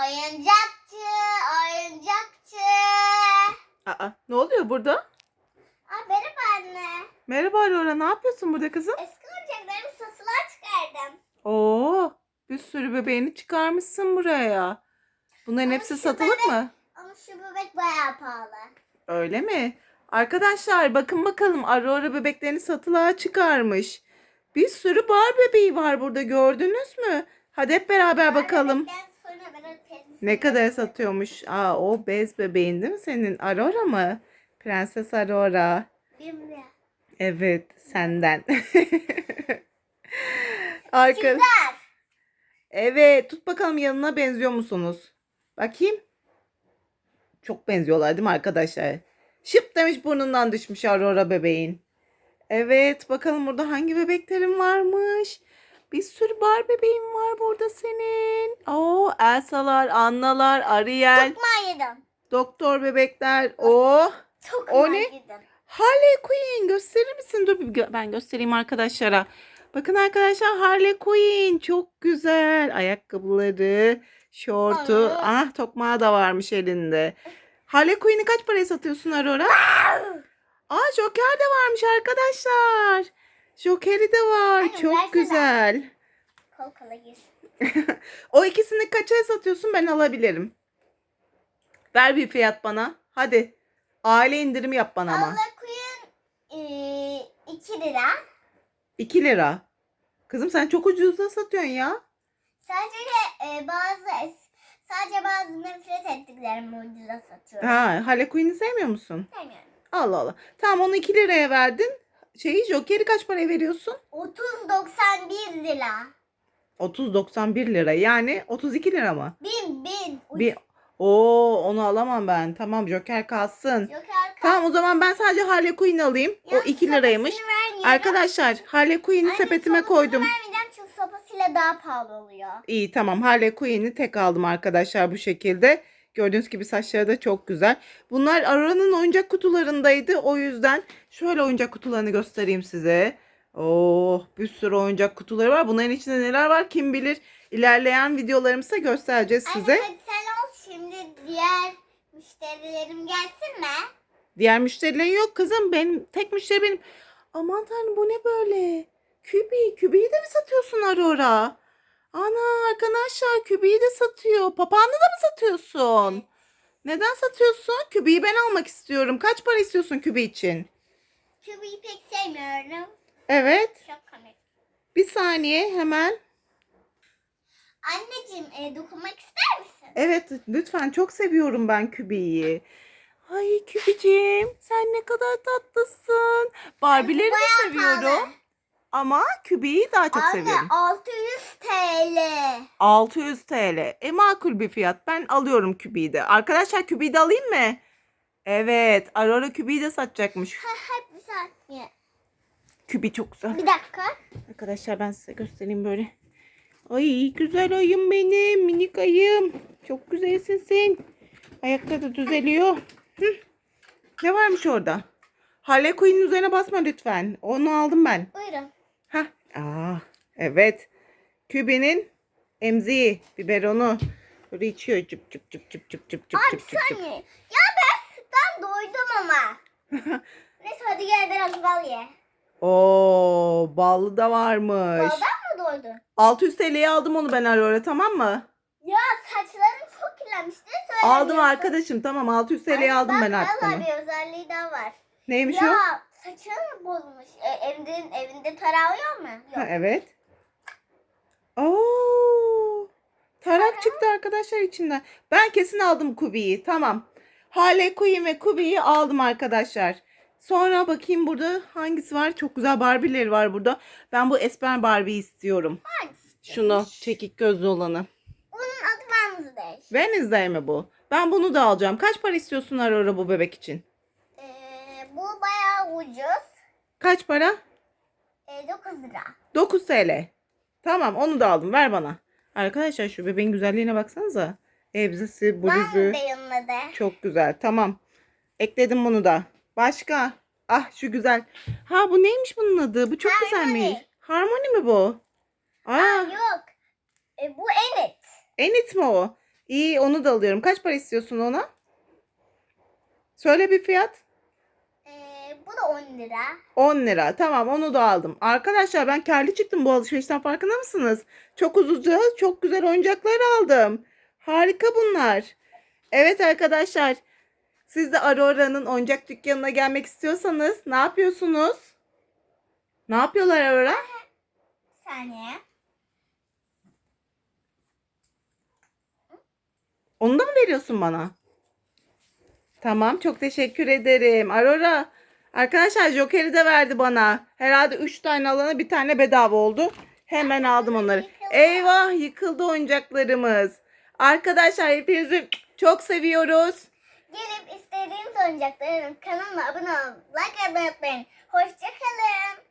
Oyuncakçı, oyuncakçı. Aa, ne oluyor burada? Aa, merhaba anne. Merhaba Aurora, ne yapıyorsun burada kızım? Eski oyuncaklarımı satılığa çıkardım. Oo, bir sürü bebeğini çıkarmışsın buraya. Bunların Ama hepsi şu satılık bebek- mı? Ama şu bebek bayağı pahalı. Öyle mi? Arkadaşlar bakın bakalım Aurora bebeklerini satılığa çıkarmış. Bir sürü bar bebeği var burada gördünüz mü? Hadi hep beraber bakalım. Bebekten Ne kadar satıyormuş? Aa o bez bebeğin değil mi senin? Aurora mı? Prenses Aurora. Bilmiyorum. Evet senden. Arka... Evet tut bakalım yanına benziyor musunuz? Bakayım. Çok benziyorlar değil mi arkadaşlar? Şıp demiş burnundan düşmüş Aurora bebeğin. Evet bakalım burada hangi bebeklerin varmış. Bir sürü bar bebeğin var burada senin. Oo Elsa'lar, Anna'lar, Ariel, Tukma yedim. doktor bebekler. Oo Tukma O ne? yedim. Harley Quinn gösterir misin? Dur bir ben göstereyim arkadaşlara. Bakın arkadaşlar Harley Quinn çok güzel. Ayakkabıları, şortu. Ah tokmağı da varmış elinde. Harley Quinn'i kaç paraya satıyorsun Aurora? Aa Joker de varmış arkadaşlar. Joker'i de var. Anne, çok versene. güzel. Kol kola. O ikisini kaça satıyorsun ben alabilirim. Ver bir fiyat bana. Hadi. Aile indirimi yap bana ama. Allah kuyun 2 lira. 2 lira. Kızım sen çok ucuzda satıyorsun ya. Sadece e, bazı sadece bazı nefret ettiklerimi ucuza satıyorum. Ha, Harley Quinn'i sevmiyor musun? Sevmiyorum. Allah Allah. Tamam onu 2 liraya verdin. Şeyi Joker'i kaç paraya veriyorsun? 30.91 lira. 30.91 lira. Yani 32 lira mı? Bin bin. Bir Oo onu alamam ben. Tamam Joker kalsın. Joker kart- Tamam o zaman ben sadece Harley Quinn alayım. O Yalnız 2 liraymış. sopasını vermiyorum. Arkadaşlar Harley Quinn'i Anne, sepetime sopasını koydum. vermeyeceğim çünkü sopasıyla daha pahalı oluyor. İyi tamam Harley Quinn'i tek aldım arkadaşlar bu şekilde. Gördüğünüz gibi saçları da çok güzel. Bunlar Aurora'nın oyuncak kutularındaydı. O yüzden şöyle oyuncak kutularını göstereyim size. Oh bir sürü oyuncak kutuları var. Bunların içinde neler var kim bilir. İlerleyen videolarımızda göstereceğiz size. Anne hadi sen ol şimdi diğer müşterilerim gelsin mi? Diğer müşterilerin yok kızım. Benim tek müşteri benim. Aman tanrım bu ne böyle? Kübi. Kübiyi de mi satıyorsun Aurora? Ana arkadaşlar kübiyi de satıyor. Papağanı da mı satıyorsun? Neden satıyorsun? Kübiyi ben almak istiyorum. Kaç para istiyorsun kübi için? Kübüyü pek sevmiyorum. Evet. Çok komik. Bir saniye hemen. Anneciğim e, dokunmak ister misin? Evet lütfen çok seviyorum ben kübiyi. Ay kübicim sen ne kadar tatlısın. Barbie'leri de Bayağı seviyorum. pahalı. Ama kübiyi daha çok Anne seviyorum. 600 TL. 600 TL. E makul bir fiyat. Ben alıyorum kübiyi de. Arkadaşlar kübiyi de alayım mı? Evet. Aurora kübiyi de satacakmış. Ha, hep bir saniye. Kübi çok güzel. Bir dakika. Arkadaşlar ben size göstereyim böyle. Ay güzel ayım benim. Minik ayım. Çok güzelsin sen. Ayakta da düzeliyor. Hı. Ne varmış orada? Harley Quinn'in üzerine basma lütfen. Onu aldım ben. Buyurun. Hah. Aa, evet. Kübinin emziği, biberonu. Böyle içiyor. Cıp cıp cıp cıp cıp cıp cıp Abi cıp cıp saniye. Ya ben sütten doydum ama. Neyse hadi gel biraz bal ye. Oo, ballı da varmış. Baldan mı doydun? 600 TL'ye aldım onu ben Aurora tamam mı? Ya saçların çok kirlenmişti. Aldım arkadaşım tamam 600 TL'ye aldım ben artık onu. bir özelliği daha var. Neymiş o? Ya saçın bozulmuş? E, evinde, evinde taravıyor mu? Yok. Ha, evet. Oo, tarak çıktı arkadaşlar içinden. Ben kesin aldım Kubi'yi. Tamam. Harley Quinn ve Kubi'yi aldım arkadaşlar. Sonra bakayım burada hangisi var? Çok güzel Barbie'leri var burada. Ben bu Esmer Barbie'yi istiyorum. Hangisi? Şunu çekik gözlü olanı. Onun adı Wednesday. Wednesday mi bu? Ben bunu da alacağım. Kaç para istiyorsun Aurora bu bebek için? Ee, bu bayağı ucuz. Kaç para? Ee, 9 lira. 9 TL. Tamam onu da aldım. Ver bana. Arkadaşlar şu bebeğin güzelliğine baksanıza. Elbisesi, bluzu. Çok güzel. Tamam. Ekledim bunu da. Başka? Ah şu güzel. Ha bu neymiş bunun adı? Bu çok Harmony. güzelmiş. Harmony mi bu? Ha, Aa, yok. E, bu Enid. Enit mi o? İyi onu da alıyorum. Kaç para istiyorsun ona? Söyle bir fiyat. Bu da 10 lira. 10 lira. Tamam onu da aldım. Arkadaşlar ben karlı çıktım bu alışverişten farkında mısınız? Çok ucuzca çok güzel oyuncaklar aldım. Harika bunlar. Evet arkadaşlar. Siz de Aurora'nın oyuncak dükkanına gelmek istiyorsanız ne yapıyorsunuz? Ne yapıyorlar Aurora? Bir saniye. Onu da mı veriyorsun bana? Tamam çok teşekkür ederim. Aurora arkadaşlar Joker'i de verdi bana. Herhalde 3 tane alana bir tane bedava oldu. Hemen aldım onları. Eyvah yıkıldı oyuncaklarımız. Arkadaşlar hepinizi çok seviyoruz. Gelip istediğiniz oyuncakların kanalıma abone olup like atmayı unutmayın. Hoşçakalın.